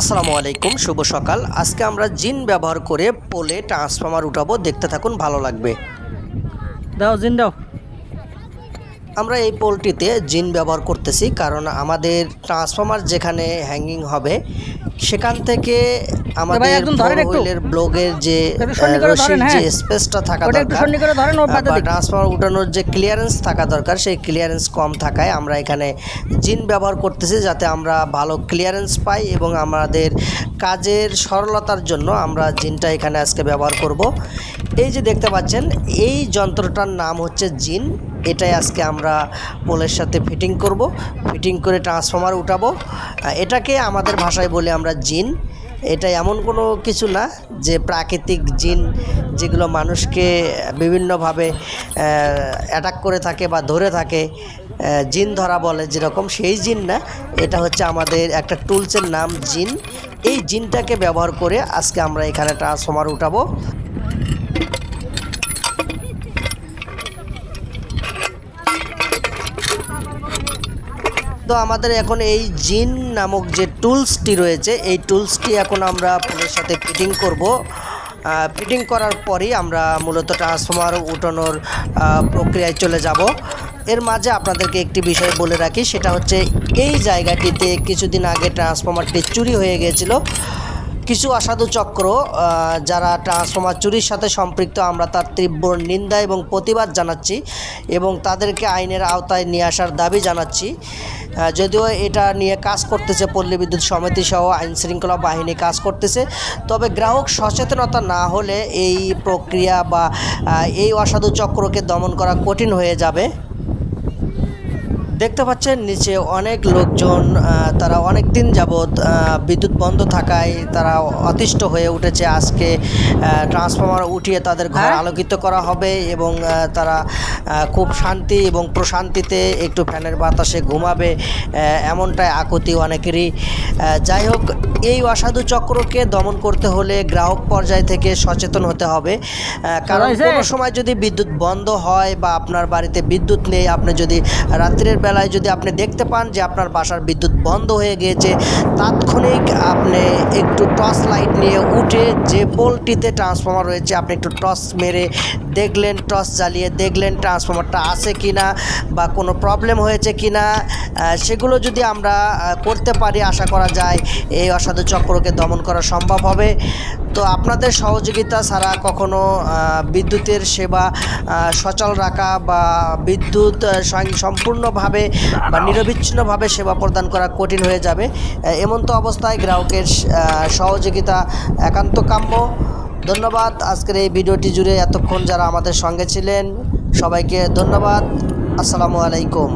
আসসালামু আলাইকুম, শুভ সকাল। আজকে আমরা জিন ব্যবহার করে পোলে ট্রান্সফর্মার উঠাবো, দেখতে থাকুন, ভালো লাগবে। দাও জিন দাও। আমরা এই পোলটিতে জিন ব্যবহার করতেছি কারণ আমাদের ট্রান্সফর্মার যেখানে হ্যাঙ্গিং হবে সেখান থেকে আমাদের হুইলের ব্লগের যে রশির যে হ্যাঁ। স্পেসটা থাকা দরকার বা ট্রান্সফর্মার উঠানোর যে ক্লিয়ারেন্স থাকা দরকার সেই ক্লিয়ারেন্স কম থাকায় আমরা এখানে জিন ব্যবহার করতেছি যাতে আমরা ভালো ক্লিয়ারেন্স পাই এবং আমাদের কাজের সরলতার জন্য আমরা জিনটা এখানে আজকে ব্যবহার করব। এই যে দেখতে পাচ্ছেন এই যন্ত্রটার নাম হচ্ছে জিন। এটাই আজকে আমরা পোলের সাথে ফিটিং করব। ফিটিং করে ট্রান্সফর্মার উঠাবো। এটাকে আমাদের ভাষায় বলে আমরা জিন। এটা এমন কোনো কিছু না যে প্রাকৃতিক জিন যেগুলো মানুষকে বিভিন্নভাবে অ্যাটাক করে থাকে বা ধরে থাকে। জিন ধরা বলে যেরকম, সেই জিন না। এটা হচ্ছে আমাদের একটা টুলসের নাম জিন। এই জিনটাকে ব্যবহার করে আজকে আমরা এখানে ট্রান্সফর্মার উঠাবো। তো আমাদের এখন এই জিন নামক যে টুলসটি রয়েছে, এই টুলসটি এখন আমরা ফোনের সাথে ফিটিং করব। ফিটিং করার পরই আমরা মূলত ট্রান্সফর্মার উঠানোর প্রক্রিয়ায় চলে যাব। এর মাঝে আপনাদেরকে একটি বিষয় বলে রাখি, সেটা হচ্ছে এই জায়গাটিতে কিছুদিন আগে ট্রান্সফর্মারটি চুরি হয়ে গিয়েছিল। কিছু অসাধু চক্র যারা ট্রান্সফর্মার চুরির সাথে সম্পৃক্ত, আমরা তার তীব্র নিন্দা এবং প্রতিবাদ জানাচ্ছি এবং তাদেরকে আইনের আওতায় নিয়ে আসার দাবি জানাচ্ছি। যদিও এটা নিয়ে কাজ করতেছে পল্লী বিদ্যুৎ সমিতি সহ আইন শৃঙ্খলা বাহিনী কাজ করতেছে, তবে গ্রাহক সচেতনতা না হলে এই প্রক্রিয়া বা এই অসাধু চক্রকে দমন করা কঠিন হয়ে যাবে। দেখতে পাচ্ছেন নিচে অনেক লোকজন তারা অনেক দিন যাবৎ বিদ্যুৎ বন্ধ থাকায় তারা অতিষ্ঠ হয়ে উঠেছে আজকে ট্রান্সফর্মার উঠিয়ে তাদের ঘর হ্যাঁ? আলোকিত করা হবে এবং তারা খুব শান্তি এবং প্রশান্তিতে একটু ফ্যানের বাতাসে ঘুমাবে এমনটাই আকুতি অনেকেরই যাই হোক এই অসাধু চক্রকে দমন করতে হলে গ্রাহক পর্যায় থেকে সচেতন হতে হবে কারণ কোনো সময় যদি বিদ্যুৎ বন্ধ হয় বা আপনার বাড়িতে বিদ্যুৎ নেই আপনি যদি রাত্রের বেলায় যদি আপনি দেখতে পান যে আপনার বাসার বিদ্যুৎ বন্ধ হয়ে গিয়েছে তাৎক্ষণিক আপনি একটু টর্চ লাইট নিয়ে উঠে যে পোলটিতে ট্রান্সফর্মার রয়েছে আপনি একটু টর্চ মেরে দেখলেন টর্চ জ্বালিয়ে দেখলেন ট্রান্সফর্মারটা আছে কি না বা কোনো প্রবলেম হয়েছে কি না সেগুলো যদি আমরা করতে পারি আশা করা যায় এই অসাধু চক্রকে দমন করা সম্ভব হবে। তো আপনাদের সহযোগিতা ছাড়া কখনো বিদ্যুতের সেবা সচল রাখা বা বিদ্যুৎ আহ, সম্পূর্ণভাবে বা নিরবিচ্ছিন্নভাবে সেবা প্রদান করা কঠিন হয়ে যাবে। এমন তো অবস্থায় গ্রাহকের সহযোগিতা একান্ত কাম্য। ধন্যবাদ। আজকের এই ভিডিওটি জুড়ে এতক্ষণ যারা আমাদের সঙ্গে ছিলেন সবাইকে ধন্যবাদ। আসসালামু আলাইকুম।